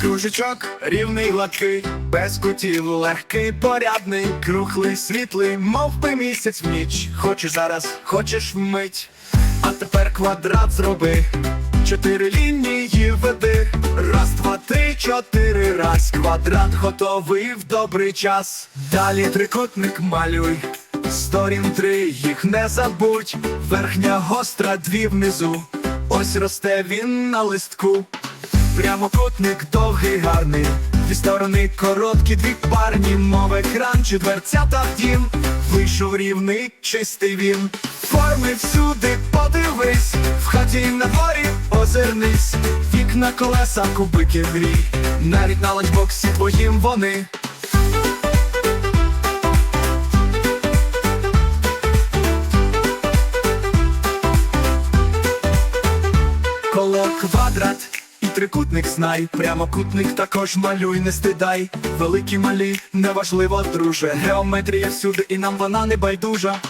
Кружечок рівний гладкий, без кутів легкий, порядний, круглий, світлий, мов би місяць в ніч. Хочеш зараз, хочеш вмить. А тепер квадрат зроби, чотири лінії веди. Раз, два, три, чотири, раз. Квадрат готовий в добрий час. Далі трикутник малюй. Сторін три, їх не забудь. Верхня гостра, дві внизу. Ось росте він на листку. Прямокутник довгий, гарний. Дві сторони короткі, дві парні, мов екран чи дверцята в дім. Вийшов рівний, чистий він. Форми всюди подивись, в хаті й на дворі озирнись. Вікна, колеса, кубики грі. Навіть на ланчбоксі твоїм вони. Коло квадрат і трикутник знай, прямокутник також малюй, не стидай. Великі малі, неважливо, друже. Геометрія всюди, і нам вона не байдужа.